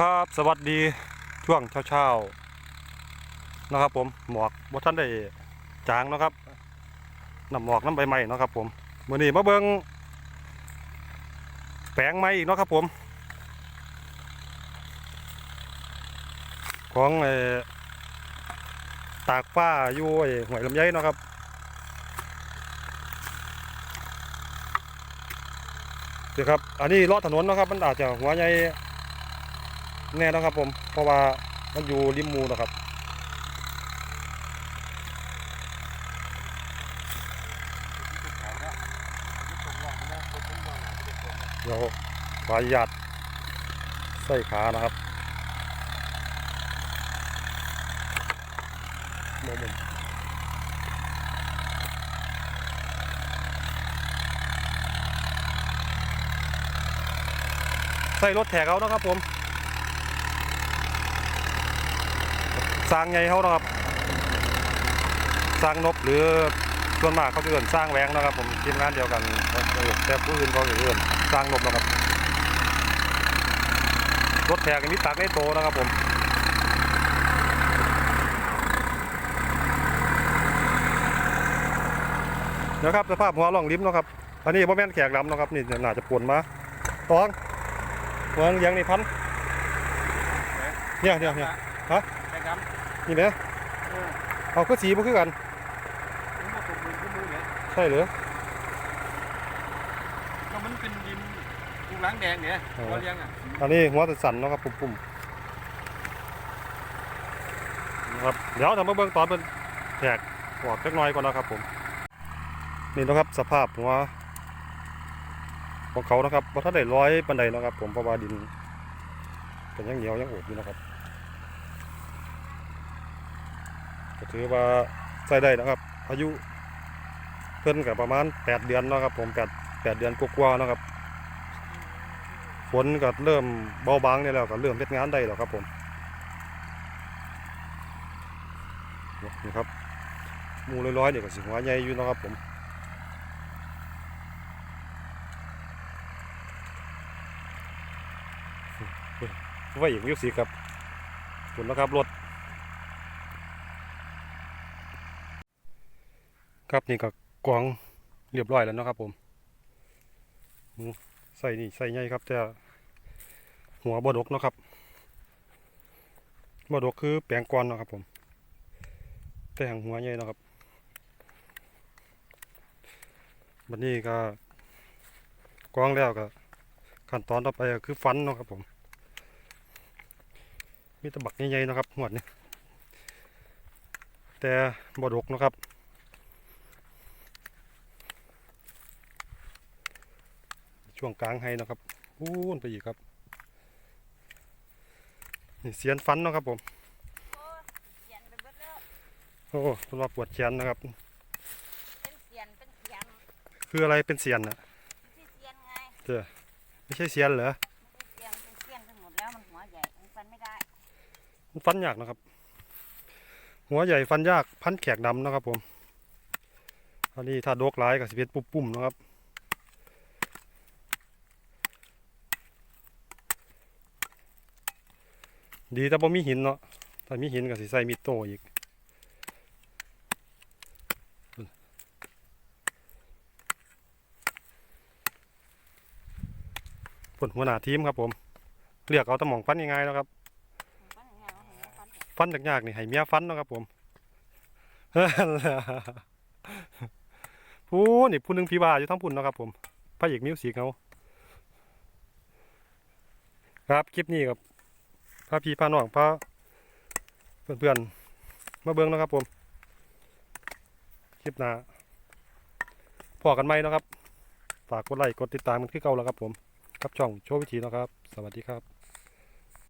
ครับสวัสดีช่วงเช้าๆนะครับ ผมหมอกบ่ท่านได้จางนะครับน้ำหมอกน้ำใบไม้นะครับ ผมมื้อนี้มาเบิงแปลงไม้อีกนะครับ ผม ของไอ้ตากฟ้าอยู่หวยลำไยนะครับเดี๋ยวครับ อันนี้เลาะถนนนะครับ มันอาจจะหัวใหญ่ แน่นะครับผม เพราะว่ามันอยู่ริมมูนะครับเดี๋ยวขออนุญาตใส่ขานะครับโมเมนใส่รถแถกเอานะครับผม สร้างไงเขานะครับสร้างนบหรือส่วนมากเขาจะเอื่นสร้างแหวงนะครับผมทีมงานเดียวกันแต่ผู้อื่นเขาจะเอื่นสร้างนบนะครับรถแทกมีตักในโตนะครับผมนะครับสภาพหัวล่องลิ้มนะครับอันนี้พ่แม่นแขกลำนะครับนี่น่าจะปวนมาตองเมืองยังนี่พันเนี่ยเนี่ยเนี่ยใช่ครับนี่ไหมเออเอาก็สีบ่คือกันผมว่าผมมือขึ้นมือเนี่ยใช่เหรือก็มันเป็นดินลูกล้างแดงเนี่ยเออเขาเลี้ยงอะอันนี้หัวสันๆเนาะครับปุ่มๆนะครับเดี๋ยวทำมาเบื้องตอนเป็นแทกออกเล็กน้อยก่อนนะครับผมนี่นะครับสภาพหัวของเขานะครับว่าถ้าได้ร้อยปันไดนาะครับผมเพราะว่าดินเป็นยังเหนียวยังโอดอยู่นะครับ ก็ถือว่าใส่ได้นะครับ อายุเพิ่นกับประมาณแปดเดือนนะครับ ผมแปดแปดเดือนกว่าๆนะครับฝนก็เริ่มเบาบางเนี่ยแล้วก็เริ่มเฮ็ดงานได้แล้วครับผมนี่ครับมูร้อยๆเนี่ยก็สิหัวใหญ่อยู่นะครับผมไว้อีกวิวสีครับขอบคุณนะครับรถ ครับนี่ก็กวางเรียบร้อยแล้วนะครับผมใส่นี่ใส่ใหญ่ครับแต่หัวบดกเนาะครับบดกคือแปลงกวนเนาะครับผมแต่หางหัวใหญ่เนาะครับบัดนี้ก็กวางแล้วก็ขั้นตอนต่อไปก็คือฟันเนาะครับผมมีตะบักใหญ่ๆนะครับหัวเนี่ยแต่บดกเนาะครับ ช่วงกลางให้เนาะครับพูนไปอีกครับนี่เสียนฟันเนาะครับผมโอ้เสียนไปเบิดแล้วโอ้สำหรับปวดแขนนะครับเป็นเสียนเป็นเสียนคืออะไรเป็นเสียนอะที่เสียนไงไม่ใช่เสียนเหรอไม่ใช่เสียนเป็นเสียนทั้งหมดแล้วมันหัวใหญ่มันฟันไม่ได้มันฟันยากนะครับ หัวใหญ่ฟันยากพันแขกดำนะครับผมอันนี้ถ้าโดกร้ายกับสิเป็นปุ่มๆนะครับ ดีแต่บ่มีหินเนาะถ้ามีหินก็สิใส่มีโตอีกผลหัวหน้าทีมครับผมเรียกเอาตะหมองฟันง่ายๆนะครับฟันยังไงวะมันฟันเนี่ยฟันยากๆนี่ให้เมียฟันเนาะครับผมผู้นี่ผู้หนึงพี่ว่าอยู่ทั้งพุ่นเนาะครับผมพระเอกมิวสิกเขาครับคลิปนี้ครับ พาพี่พาน้องพาเพื่อนๆมาเบิ้งนะครับผมคลิปหน้าพอกันไหมนะครับ ฝากกดไลค์กดติดตามกันขึ้นเก่าแล้วครับผม ครับช่องโชว์วิธีนะครับ สวัสดีครับ